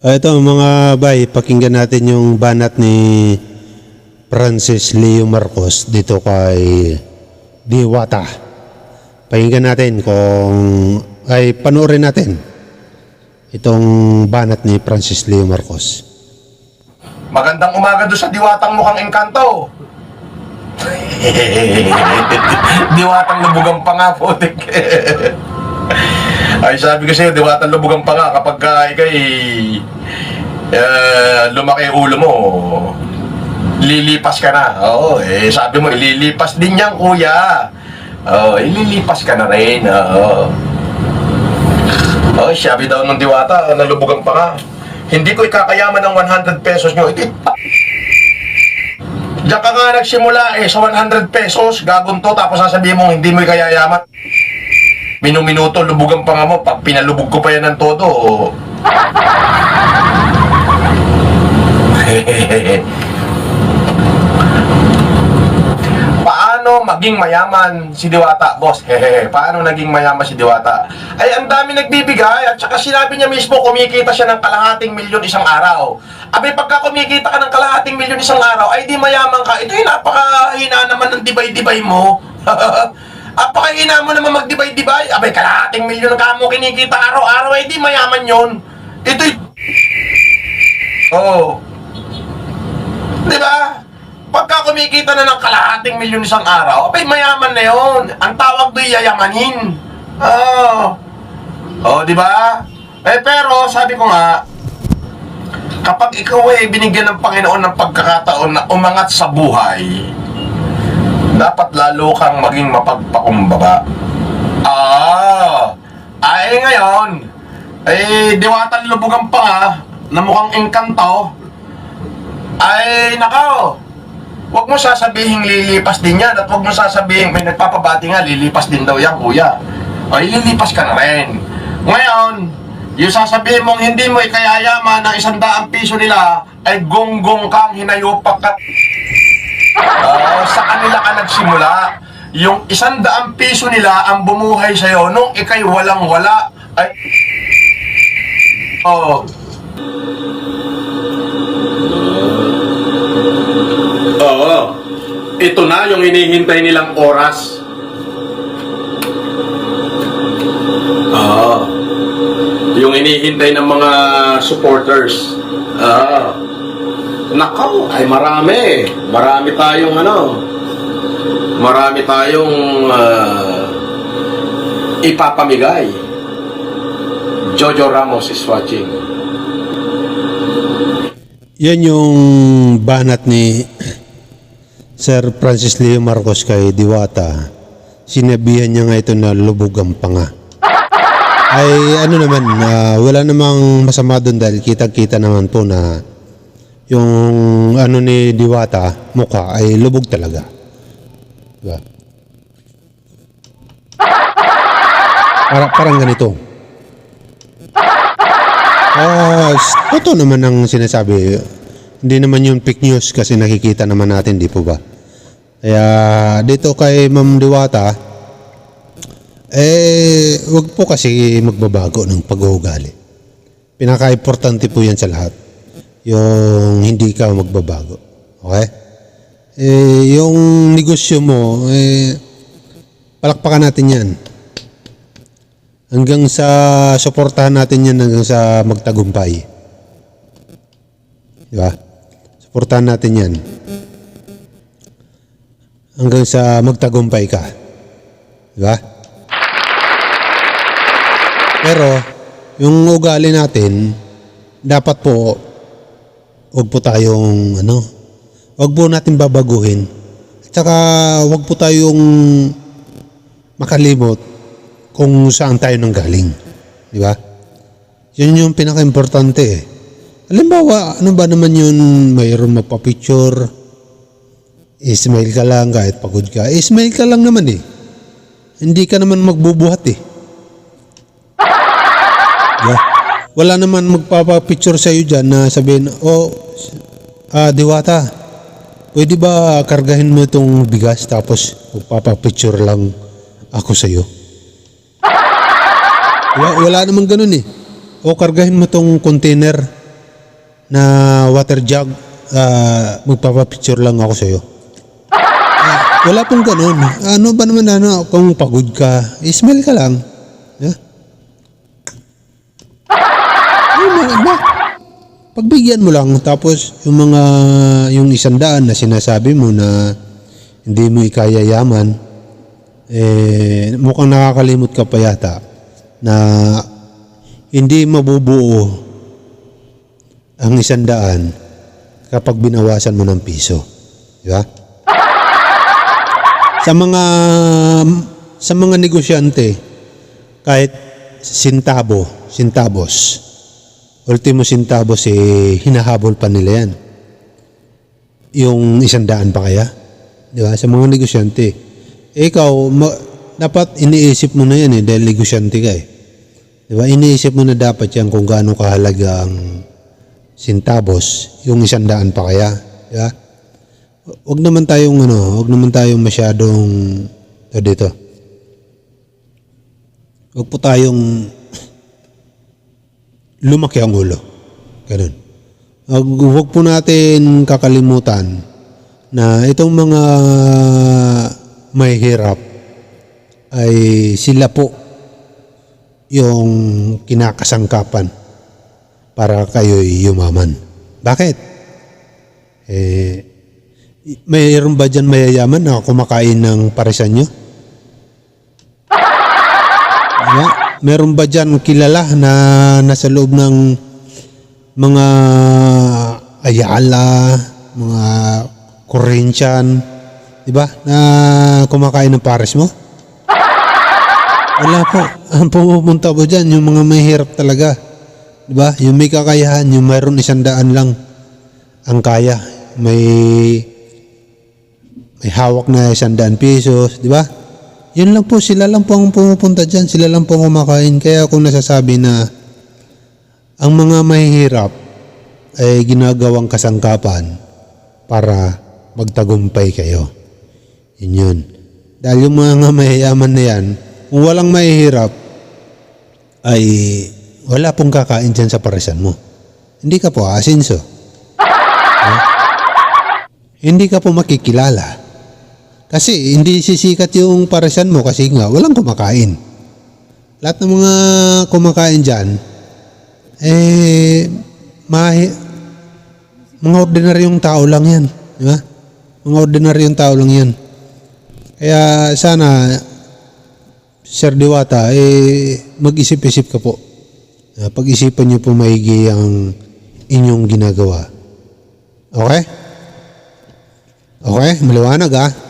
Ah, ito mga bay, pakinggan natin yung banat ni Francis Leo Marcos dito kay Diwata. Pakinggan natin kung ay panoorin natin itong banat ni Francis Leo Marcos. Magandang umaga doon sa diwatang mukhang engkanto. diwatang lubugang pa nga, putik. Ay, sabi ko sa'yo, diwatang lubugang pa nga kapag ka ikay eh, lumaki ulo mo, lilipas ka na. Oo, eh, sabi mo, ililipas din yan, kuya. Oo, ililipas ka na rin. Oo. Oh, sabi daw ng diwata, nalubugan pa ka. Hindi ko ikakayaman ng 100 pesos nyo. Ito, Diyan ka nga nagsimula eh, sa 100 pesos, gagunto, tapos sasabihin mo, hindi mo ikayayaman. Minuminuto, lubugan pa nga mo, pag pinalubog ko pa yan ng todo. Paano maging mayaman si Diwata, boss? Hehehe, paano naging mayaman si Diwata? Ay, ang dami nagbibigay at saka sinabi niya mismo kumikita siya ng kalahating milyon isang araw. Abi, pagka kumikita ka ng kalahating milyon isang araw, ay di mayaman ka. Ito yung napakahina naman ng dibay-dibay mo. Apakahina mo naman magdibay-dibay. Abay, kalahating milyon ka mo kinikita araw-araw, ay di mayaman yon. Ito'y... Oo. Di ba? Pagka kumikita na ng kalahating milyon isang araw, abay mayaman na yon. Ang tawag do'y yayamanin. Oo. Oh. di ba? Eh pero, sabi ko nga, kapag ikaw ay binigyan ng Panginoon ng pagkakataon na umangat sa buhay, dapat lalo kang maging mapagpakumbaba. Ah, ay ngayon, ay diwatan lubugan pa nga, na mukhang engkanto, ay nakaw, Huwag mo sasabihin lilipas din yan at huwag mo sasabihin may nagpapabati nga lilipas din daw yan kuya. Ay lilipas ka na rin. Ngayon, yung sasabihin mong hindi mo ikayayaman ng isang daang piso nila ay gonggong kang hinayupak ka. Ah, sa kanila ka nagsimula. Yung isang daang piso nila ang bumuhay sa'yo nung ikay walang wala. Ay, oh, Oo. Ito na yung hinihintay nilang oras. Oo. Yung hinihintay ng mga supporters. Oo. Nakaw, ay marami. Marami tayong ano. Marami tayong ah, ipapamigay. Jojo Ramos is watching. Yan yung banat ni Sir Francis Leo Marcos kay Diwata. Sinabihan niya nga ito na lubog ang panga. Ay ano naman, ah, wala namang masama doon dahil kitang-kita naman po na yung ano ni Diwata, mukha ay lubog talaga. Diba? Para, parang ganito. Ah, totoo naman ang sinasabi. Hindi naman yung fake news kasi nakikita naman natin, di po ba? Kaya dito kay Ma'am Diwata, eh, wag po kasi magbabago ng pag-uugali. Pinaka-importante po yan sa lahat. Yung hindi ka magbabago. Okay? Eh, yung negosyo mo, eh, palakpakan natin yan. Hanggang sa suportahan natin yan hanggang sa magtagumpay. Di ba? Suportahan natin yan. Hanggang sa magtagumpay ka. Di ba? Pero, yung ugali natin, dapat po, huwag po tayong, ano, huwag po natin babaguhin. At saka, huwag po tayong makalimot kung saan tayo nang galing. Di ba? Yun yung pinaka-importante eh. Halimbawa, ano ba naman yun, mayroon magpa-picture, ismail ka lang kahit pagod ka. Ismail ka lang naman eh. Hindi ka naman magbubuhat eh. Yeah. Wala naman magpapapicture sa iyo dyan na sabihin, oh, ah, diwata, pwede ba kargahin mo itong bigas tapos magpapapicture lang ako sa iyo? Wala, wala naman ganun eh. O kargahin mo tong container na water jug, ah, magpapapicture lang ako sa'yo. Ah, wala pong ganun. Ano ba naman ano, kung pagod ka, ismail ka lang. Yeah? Ayun, ba? Pagbigyan mo lang, tapos yung mga, yung isandaan na sinasabi mo na hindi mo ikayayaman, eh, mukhang nakakalimot ka pa yata na hindi mabubuo ang isandaan kapag binawasan mo ng piso. Di ba? Sa mga sa mga negosyante, kahit sintabo, sintabos, ultimo sintabos eh, hinahabol pa nila yan. Yung isandaan pa kaya? Di ba? Sa mga negosyante. Eh, ikaw, ma- dapat iniisip mo na yan eh, dahil negosyante ka eh. Di ba? Iniisip mo na dapat yan kung gaano kahalaga ang sintabos, yung isandaan pa kaya. Di ba? Huwag naman tayong ano, huwag naman tayong masyadong ito dito. Huwag po tayong lumaki ang ulo. Ganun. Huwag, huwag po natin kakalimutan na itong mga mahihirap ay sila po yung kinakasangkapan para kayo'y yumaman. Bakit? Eh, mayroon ba dyan mayayaman na kumakain ng parisan nyo? Diba? Meron ba dyan kilala na nasa loob ng mga ayala, mga Corinthian, di ba? Na kumakain ng pares mo? Wala po. Ang pumupunta po dyan, yung mga mahirap talaga. Di ba? Yung may kakayahan, yung mayroon isang daan lang ang kaya. May may hawak na isang daan pesos, di ba? Yun lang po, sila lang po ang pumupunta dyan, sila lang po ang kumakain. Kaya kung nasasabi na ang mga mahihirap ay ginagawang kasangkapan para magtagumpay kayo. Yun yun. Dahil yung mga mayayaman na yan, kung walang mahihirap, ay wala pong kakain dyan sa parisan mo. Hindi ka po asinso. Ha? Hindi ka po makikilala. Kasi hindi sisikat yung parisan mo kasi nga walang kumakain. Lahat ng mga kumakain dyan, eh, mahi, mga ordinaryong tao lang yan. Di ba? Mga ordinaryong tao lang yan. Kaya sana, Sir Diwata, eh, mag-isip-isip ka po. Ah, Pag-isipan niyo po maigi ang inyong ginagawa. Okay? Okay? Maliwanag ah.